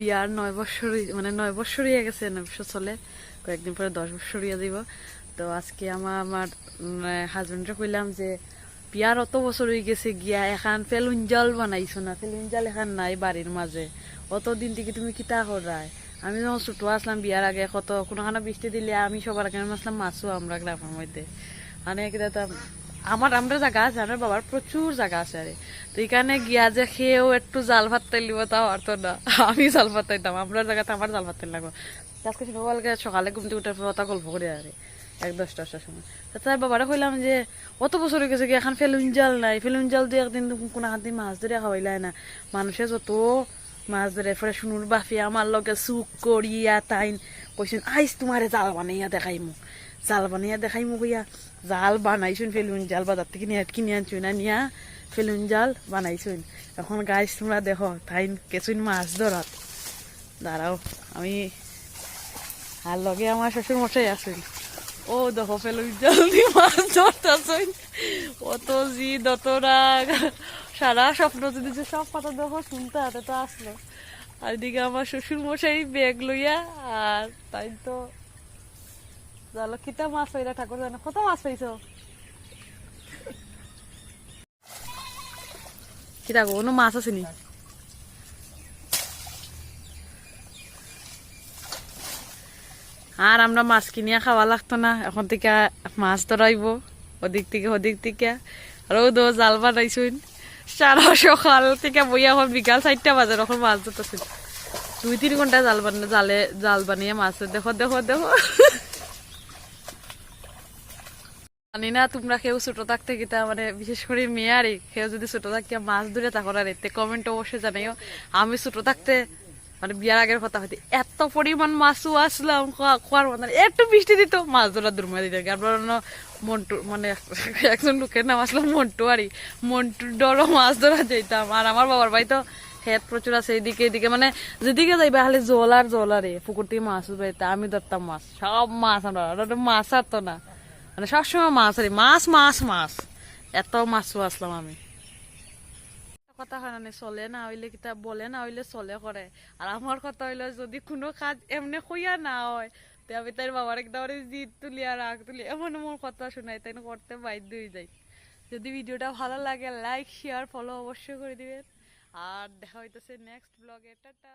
বিয়ার নয় বছর মানে নয় বছর হয়ে গেছে, নয় বছর চলে, কয়েকদিন পরে দশ বছর হয়ে দিব তো আজকে আমার আমার হাজবেন্ডে কইলাম যে, বিয়ার অত বছর হয়ে গেছে, গিয়া এখান ফেলুন জল বানাইছো না, ফেলুন জল এখান নাই বাড়ির মাঝে। অত দিন থেকে তুমি কিতা করায়? আমি যখন ছোট আসলাম বিয়ার আগে কত কোনোখানে বৃষ্টি দিলে আমি সবার আগে আসলাম মাছও আমরা গ্রামের মধ্যে। মানে কিতা আমার আমরা জায়গা আছে, আমার বাবার প্রচুর জায়গা আছে আরে। তো এখানে গিয়া যে খেয়েও একটু জাল ভাত তাইলিব তাও আর তো না। আমি জাল ভাত তাইতাম আমরা জায়গাতে আমার জাল ভাত তাই লাগবো। আজকে সকালকে সকালে ঘুমতে উঠার পর গল্প করে আরে, এক দশটা দশটার সময়। তা তার বাবারা কইলাম যে, অত বছর হয়ে গেছে কি এখন ফেলুন জাল নাই? ফেলুন জাল দিয়ে একদিন কোনো হাতে মাছ ধরে খাওয়াইলাই না। মানুষে যত মাছ ধরে ফেরে শুনুর বাফি আমার লগে চুক করিয়া তাইন কইছেন, আইস তোমারে জাল বানাইয়া দেখাইমু। জাল বানাইয়া দেখাইমু কইয়া জাল বানাইছুন ফেলুন, জাল বাজার থেকে নিয়ে কিনে আনছুন, না নিয়া ফেলুন জাল বানাইছুন। এখন গাইস তোমরা দেখো তাই কেঁচুন মাছ ধরাত। দাঁড়াও, আমি আর লগে আমার শ্বশুর মশাই আছেন। ও দেখো ফেলুন জাল দিয়ে মাছ ধরতেছেন। অত জি দত রাগ। সারা স্বপ্ন যদি যে সব কথা দেখো, শুনতে হাতে তো আসলো। আর এদিকে আমার শ্বশুর মশাই ব্যাগ লইয়া, আর তাই তো জালো কিতা মাছ পাইলা ঠাকুর জানো? কত মাছ পাইছো কিতা কোনো মাছ আছে নি? আর আমরা মাছ কিনিয়া খাওয়া লাগতো না। এখন থেকে মাছ ধরাইব ওদিক থেকে ওদিক থেকে আর ও দো জাল বানাইছুন সারা সকাল থেকে বইয়া এখন বিকাল চারটা বাজে এখন মাছ ধরতেছিল দুই, তিন ঘণ্টা জাল বানিয়ে জালে জাল বানিয়ে মাছ দেখো দেখো দেখো। জানি না, তোমরা কেউ ছোট থাকতে গিতা মানে বিশেষ করে মেয়ে আর কেউ যদি ছোট থাকতে মাছ ধরে থাকো আর এতে কমেন্ট অবশ্যই জানাইও। আমি ছোট থাকতে মানে বিয়ার আগের কথা হইতে, এত পরিমাণ মাছও আসলাম খোয়ার মতন একটু বৃষ্টি দিত, মাছ ধরা দুর্মা দিতে। আপনার মন্টু মানে একজন লোকের নাম আসলো মন্টু আরই মন্টুর ডরও মাছ ধরা যেতাম আর আমার বাবার ভাই তো খেত প্রচুর আছে, এদিকে এদিকে মানে যেদিকে যাইবা খালি জল আর জল আরে পুকুর থেকে মাছ উঠবে আমি ধরতাম মাছ, সব মাছ আমরা মাছ আর তো না। মানে সবসময় মাছ আরে মাছ মাছ মাছ। এত মাছ আসলাম আমি। কথা হয় না চলে না হইলে কিতা বলে না হইলে চলে করে। আর আমার কথা হইল, যদি কোনো কাজ এমনি কইয়া না হয়, তে আমি তার বাবার একদম জিদ তুলি আর রাগ তুলি এমন এমন কথা শোনাই তাই করতে বাধ্য হয়ে যাই যদি ভিডিওটা ভালো লাগে লাইক শেয়ার ফলো অবশ্যই করে দিবেন। আর দেখা হইতেছে নেক্সট ব্লগে টাটা!